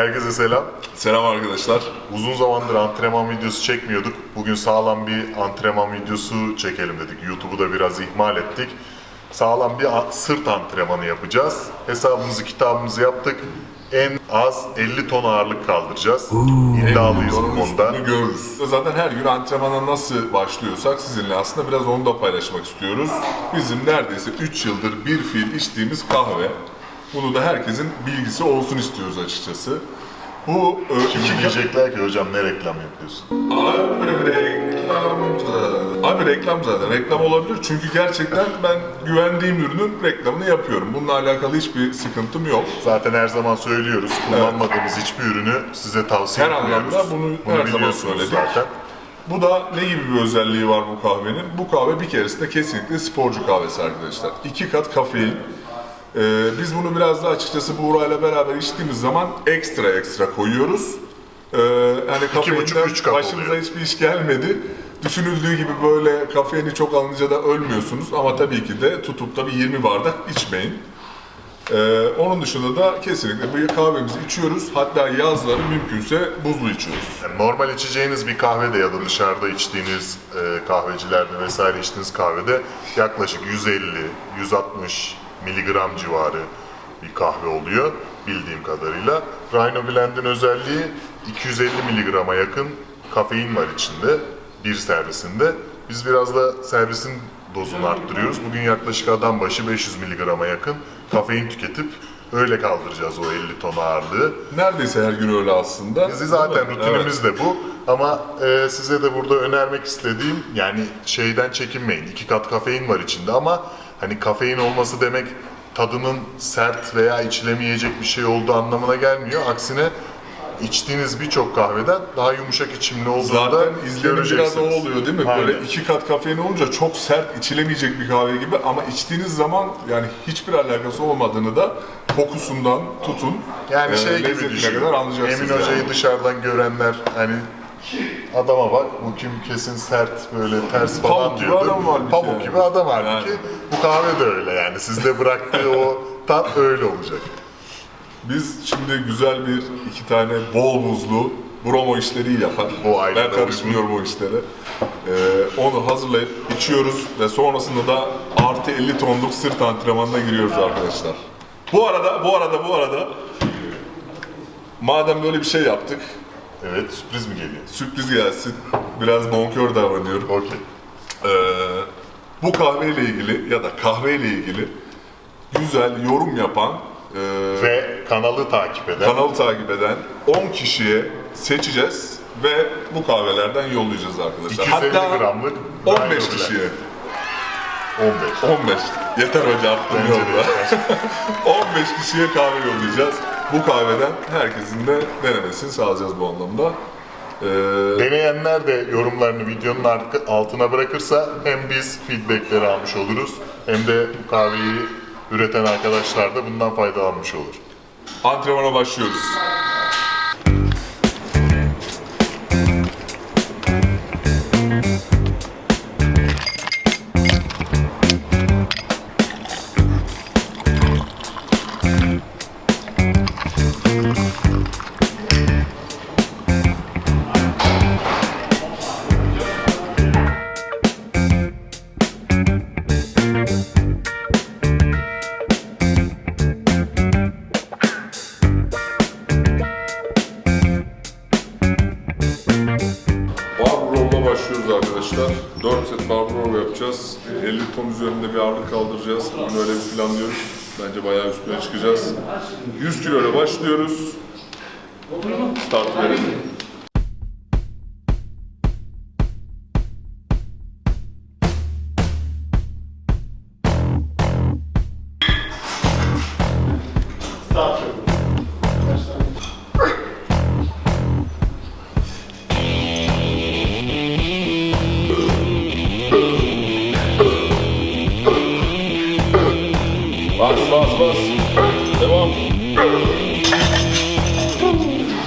Herkese selam. Selam arkadaşlar. Uzun zamandır antrenman videosu çekmiyorduk. Bugün sağlam bir antrenman videosu çekelim dedik. YouTube'u da biraz ihmal ettik. Sağlam bir sırt antrenmanı yapacağız. Hesabımızı, kitabımızı yaptık. En az 50 ton ağırlık kaldıracağız. İddialıyız bu konuda. üstünü görürüz. Zaten her gün antrenmana nasıl başlıyorsak sizinle aslında biraz onu da paylaşmak istiyoruz. Bizim neredeyse 3 yıldır bir fiil içtiğimiz kahve. Bunu da herkesin bilgisi olsun istiyoruz açıkçası. Bu e, Şimdi iki diyecekler ki hocam ne reklam yapıyorsun? Abi reklam zaten. Abi reklam zaten. Reklam olabilir çünkü gerçekten ben güvendiğim ürünün reklamını yapıyorum. Bununla alakalı hiçbir sıkıntım yok. Zaten her zaman söylüyoruz. Kullanmadığımız hiçbir ürünü size tavsiye Her etmiyoruz. anlamda bunu her zaman biliyorsunuz söyledik. zaten. Bu da ne gibi bir özelliği var bu kahvenin? Bu kahve bir keresinde kesinlikle sporcu kahvesi arkadaşlar. İki kat kafein. Ee, biz bunu biraz da açıkçası Buğra'yla beraber içtiğimiz zaman ekstra ekstra koyuyoruz. Ee, hani kafeinden başımıza hiçbir iş gelmedi. Düşünüldüğü gibi böyle kafeini çok alınca da ölmüyorsunuz ama tabii ki de tutup da bir 20 bardak içmeyin. Ee, onun dışında da kesinlikle bu kahvemizi içiyoruz. Hatta yazları mümkünse buzlu içiyoruz. Yani normal içeceğiniz bir kahvede ya da dışarıda içtiğiniz e, kahvecilerde vesaire içtiğiniz kahvede yaklaşık 150-160 miligram civarı bir kahve oluyor bildiğim kadarıyla. Rhino Blend'in özelliği 250 miligrama yakın kafein var içinde bir servisinde. Biz biraz da servisin dozunu arttırıyoruz. Bugün yaklaşık adam başı 500 miligrama yakın kafein tüketip öyle kaldıracağız o 50 ton ağırlığı. Neredeyse her gün öyle aslında. Bizi zaten rutinimiz de bu. Ama e, size de burada önermek istediğim yani şeyden çekinmeyin. İki kat kafein var içinde ama hani kafein olması demek tadının sert veya içilemeyecek bir şey olduğu anlamına gelmiyor. Aksine içtiğiniz birçok kahveden daha yumuşak içimli olduğunu da Zaten izlenim biraz o oluyor değil mi? Aynen. Böyle iki kat kafein olunca çok sert içilemeyecek bir kahve gibi ama içtiğiniz zaman yani hiçbir alakası olmadığını da kokusundan tutun Yani e, şey gibi lezzetine düşün. kadar anlayacaksınız. Emin yani. Hoca'yı dışarıdan görenler hani adama bak bu kim kesin sert böyle ters falan Pamuk gibi adam halbuki Pamuk yani. gibi adam halbuki. Yani. Bu kahve de öyle yani. Sizde bıraktığı o tat öyle olacak. Biz şimdi güzel bir iki tane bol buzlu bromo işleri yapar. Bu ayrı ben da karışmıyorum o işlere. Ee, onu hazırlayıp içiyoruz ve sonrasında da artı 50 tonluk sırt antrenmanına giriyoruz arkadaşlar. Bu arada, bu arada, bu arada madem böyle bir şey yaptık, Evet sürpriz mi geliyor? sürpriz gelsin. Biraz bonkör davranıyorum. Okey. Ee, bu kahveyle ilgili ya da kahveyle ilgili güzel yorum yapan e, Ve kanalı takip eden. kanalı takip eden 10 kişiye seçeceğiz ve bu kahvelerden yollayacağız arkadaşlar. 250 Hatta gramlık 15 Rhino kişiye. 15. 15. Yeter hoca attım Bence de yolda. 15 kişiye kahve yollayacağız. Bu kahveden herkesin de denemesini sağlayacağız bu anlamda. Ee, Deneyenler de yorumlarını videonun arka- altına bırakırsa hem biz feedbackleri almış oluruz hem de bu kahveyi üreten arkadaşlar da bundan faydalanmış olur. antrenmana başlıyoruz. Kaldıracağız. Bugün öyle bir planlıyoruz. Bence bayağı üstüne çıkacağız. 100 kilo ile başlıyoruz. Start verelim. Bas bas bas. Devam.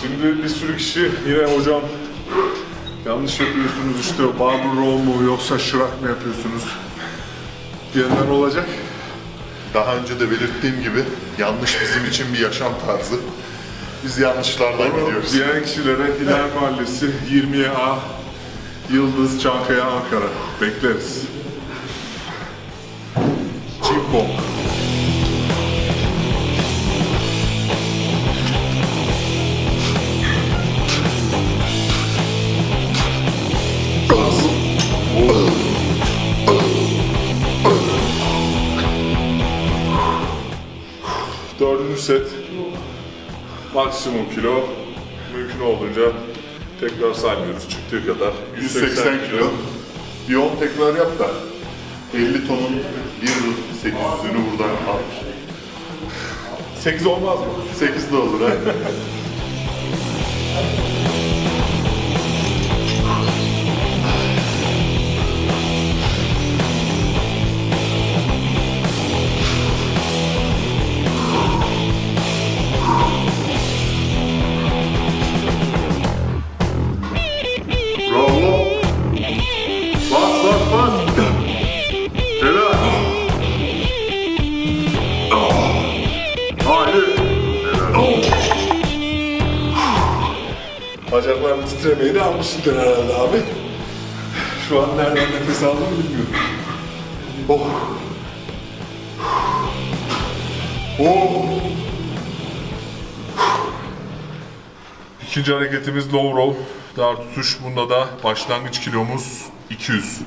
Şimdi bir sürü kişi yine hocam yanlış yapıyorsunuz işte barber roll mu yoksa şırak mı yapıyorsunuz diyenler olacak. Daha önce de belirttiğim gibi yanlış bizim için bir yaşam tarzı. Biz yanlışlardan gidiyoruz. Diğer kişilere Hilal Mahallesi 20'ye A Yıldız Çankaya Ankara bekleriz. Çimpong. Set maksimum kilo mümkün olduğunca tekrar saymıyoruz çıktığı kadar 180 kilo. Bir 10 tekrar yap da 50 tonun 1.800'ünü buradan al. 8 olmaz mı? 8 de olur ha. Bacaklarım titremeyi de almışsındır herhalde abi. Şu an nereden nefes aldığımı bilmiyorum. Oh. Oh. İkinci hareketimiz low roll. Dar tutuş. Bunda da başlangıç kilomuz 200.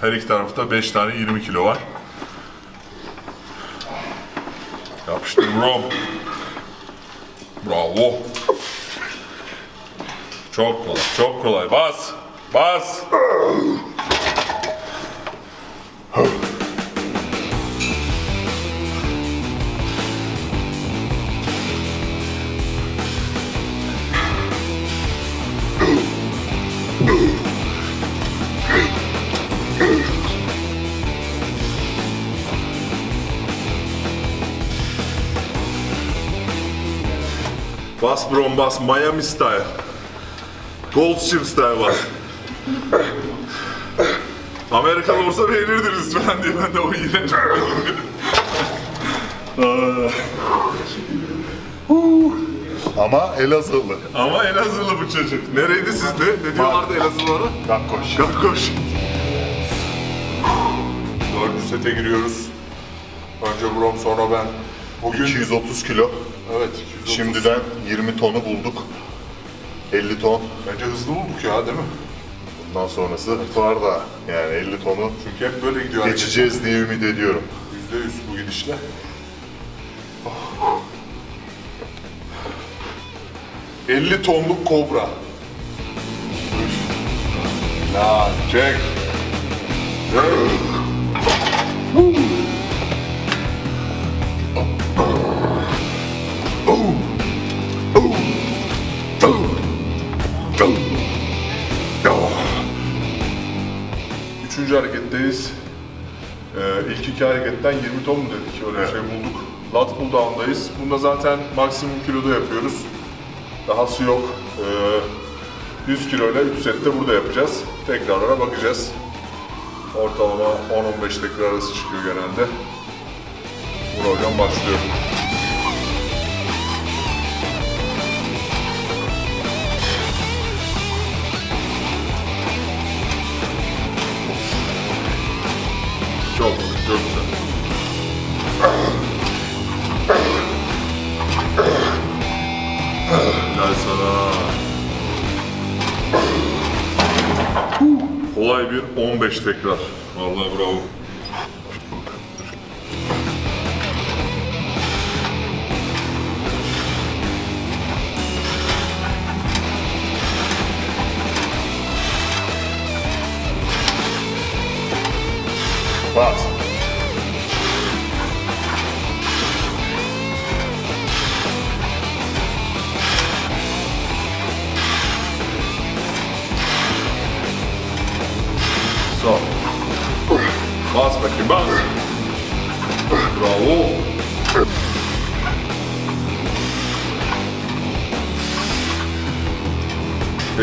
Her iki tarafta 5 tane 20 kilo var. Yapıştır bro. Bravo. Çok kolay, çok kolay. Bas, bas. Bas bro, bas. Miami style. Goldship style bas. Amerikalı olsa beğenirdiniz falan diye ben de o iğrenç Ama Elazığlı. Ama Elazığlı bu çocuk. Nereydi sizde? Ne diyorlardı Elazığlılara? Gakkoş. Kalkoş. Dördüncü sete giriyoruz. Önce Brom sonra ben. Bugün 230 kilo. evet 230. Şimdiden 20 tonu bulduk. 50 ton. bence hızlı bulduk ya değil mi? Bundan sonrası var da yani 50 tonu Çünkü hep böyle gidiyor. geçeceğiz diye ümit ediyorum. Yüzde yüz bu gidişle. Oh. 50 tonluk kobra. Ya çek. Çek. Üçüncü hareketteyiz. Ee, ilk iki hareketten 20 ton mu dedik? Öyle bir şey bulduk. Lat pull down'dayız. Bunda zaten maksimum kiloda yapıyoruz. Dahası yok. Ee, 100 kilo ile 3 sette burada yapacağız. Tekrarlara bakacağız. Ortalama 10-15 tekrar arası çıkıyor genelde. Buradan başlıyor. Güzel. Gel sana. Kolay bir 15 tekrar. Vallahi bravo. Bas. Bakayım bas. Bravo.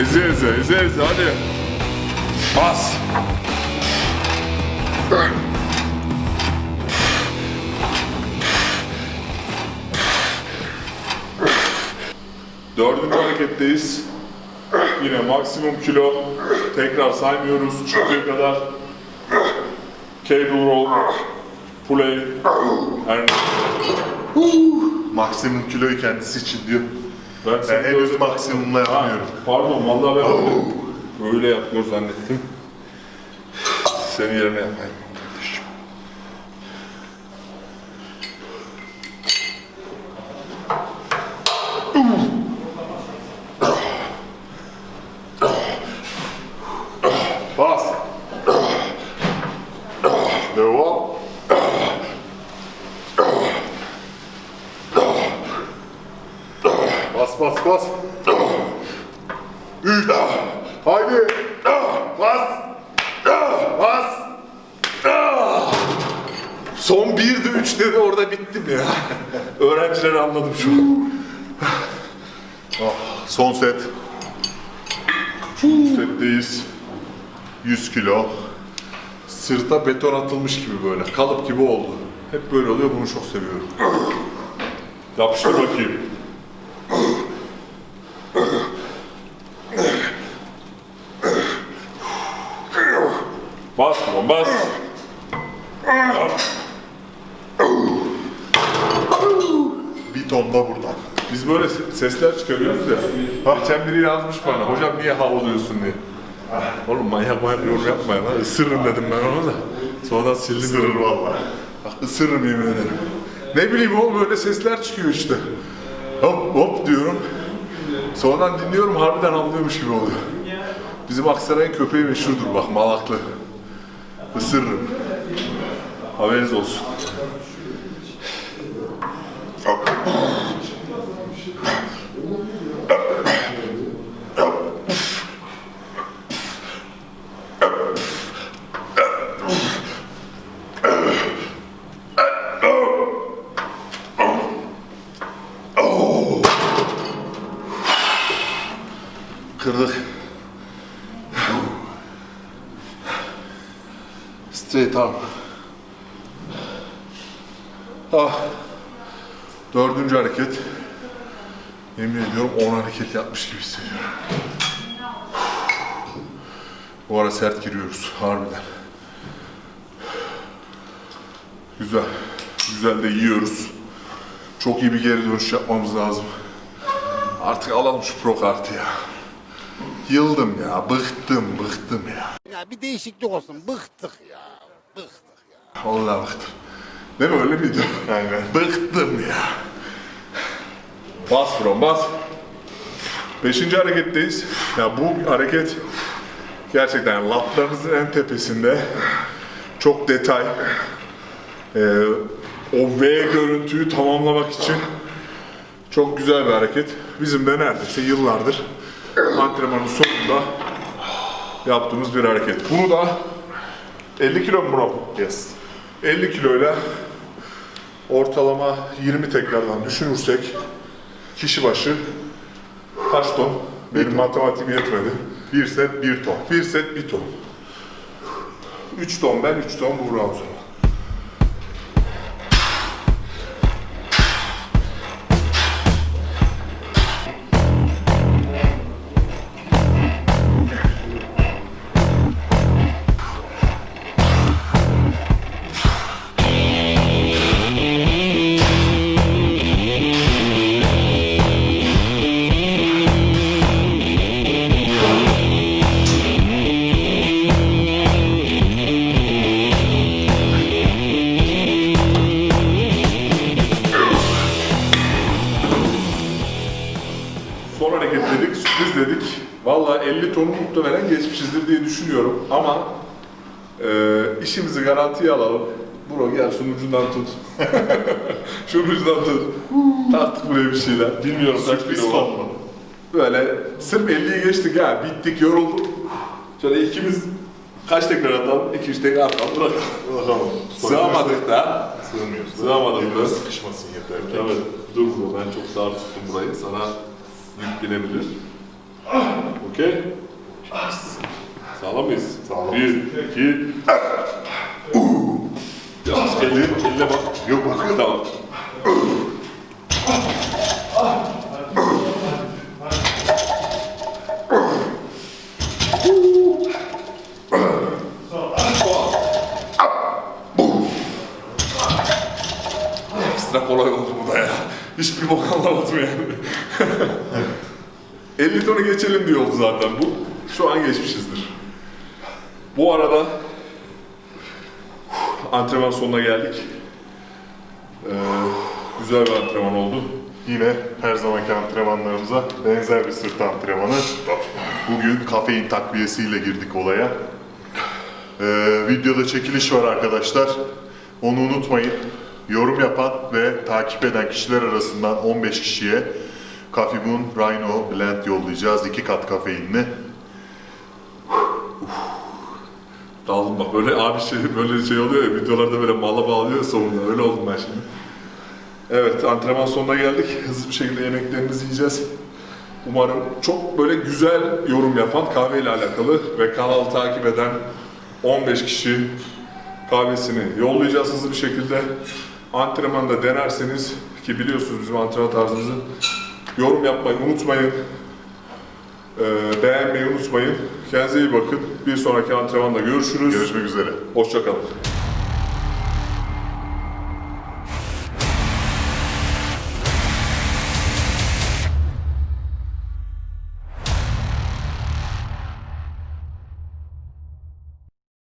Eze eze eze eze hadi. Bas. Dördüncü hareketteyiz. Yine maksimum kilo. Tekrar saymıyoruz. Çıktığı kadar. Cable roll. Play. Yani Maksimum kiloyu kendisi için diyor. ben, Ben seni henüz böyle- maksimumla Ha, yapmıyorum. Pardon vallahi ben öyle yapıyor zannettim. Senin yerine yapayım kardeşim. Bas. Devam. Bas bas bas. Üç. Haydi. Bas. Bas. Son birdi üç dedi orada bittim ya. Öğrencileri anladım şu an. Son set. Setteyiz. 100 kilo. Sırta beton atılmış gibi böyle. Kalıp gibi oldu. Hep böyle oluyor bunu çok seviyorum. Yapıştır bakayım. Bas lan bas. Bir ton da buradan. Biz böyle se- sesler çıkarıyoruz ya. Geçen biri yazmış bana, hocam niye havlıyorsun diye. Oğlum manyak manyak yorum yapmayın lan. Isırırım dedim ben onu da. Sonradan sildim. Sırır valla. Bak ısırırım yemin ederim. Ne bileyim oğlum böyle sesler çıkıyor işte. Hop hop diyorum. Sonradan dinliyorum harbiden havlıyormuş gibi oluyor. Bizim Aksaray'ın köpeği meşhurdur bak malaklı. Isırırım. Haberiniz olsun. Oh. Dördüncü hareket. Yemin ediyorum 10 hareket yapmış gibi hissediyorum. Bu ara sert giriyoruz harbiden. Güzel. Güzel de yiyoruz. Çok iyi bir geri dönüş yapmamız lazım. Artık alalım şu pro kartı ya. Yıldım ya, bıktım, bıktım ya. Ya bir değişiklik olsun. Bıktık ya. Bıktık ya. Vallahi bıktım. Değil mi öyle miydi? Aynen. Bıktım ya. Bas bro, bas. Beşinci hareketteyiz. Ya bu hareket gerçekten latlarınızın en tepesinde çok detay. Ee, o V görüntüyü tamamlamak için çok güzel bir hareket. Bizim de neredeyse yıllardır antrenmanın sonunda yaptığımız bir hareket. Bunu da 50 kilo mu bro? Yes. 50 kiloyla ortalama 20 tekrardan düşünürsek kişi başı kaç ton? Benim matematiğim yetmedi. Bir set bir ton. Bir set bir ton. 3 ton ben, 3 ton Buğra Valla 50 tonu muhtemelen geçmişizdir diye düşünüyorum ama e, işimizi garantiye alalım. Bro gel şunun ucundan tut. şunun ucundan tut. Taktık buraya bir şeyler. Bilmiyorum kaç var. son mu? Böyle sırf 50'yi geçtik ha. Bittik, yorulduk. Şöyle ikimiz kaç tekrar atalım? 2-3 tekrar atalım. Bırakalım. Bakalım. Sığamadık da. Sığmıyoruz. Sığamadık da. sıkışmasın yeter. Evet, dur bro. Ben çok dar tuttum burayı. Sana yüklenebilir. Okey? Sağlam mıyız? Sağlam. Bir, iki, Yavaş elini, eline bak. Yok bakıyorum. Tamam. Ekstra kolay oldu ya. Hiçbir bok anlamadım yani. 50 tonu geçelim diyordu zaten bu. Şu an geçmişizdir. Bu arada antrenman sonuna geldik. Ee, güzel bir antrenman oldu. Yine her zamanki antrenmanlarımıza benzer bir sırt antrenmanı. Bugün kafein takviyesiyle girdik olaya. Ee, videoda çekiliş var arkadaşlar. Onu unutmayın. Yorum yapan ve takip eden kişiler arasından 15 kişiye Kafibun Rhino Blend yollayacağız. 2 kat kafeinli. Daldım bak böyle abi şey böyle şey oluyor ya videolarda böyle mala bağlıyor sonunda öyle oldum ben şimdi. Evet antrenman sonuna geldik. Hızlı bir şekilde yemeklerimizi yiyeceğiz. Umarım çok böyle güzel yorum yapan kahveyle alakalı ve kanalı takip eden 15 kişi kahvesini yollayacağız hızlı bir şekilde. Antrenmanda denerseniz ki biliyorsunuz bizim antrenman tarzımızı yorum yapmayı unutmayın. Ee, beğenmeyi unutmayın. Kendinize iyi bakın. Bir sonraki antrenmanda görüşürüz. Görüşmek üzere. Hoşçakalın.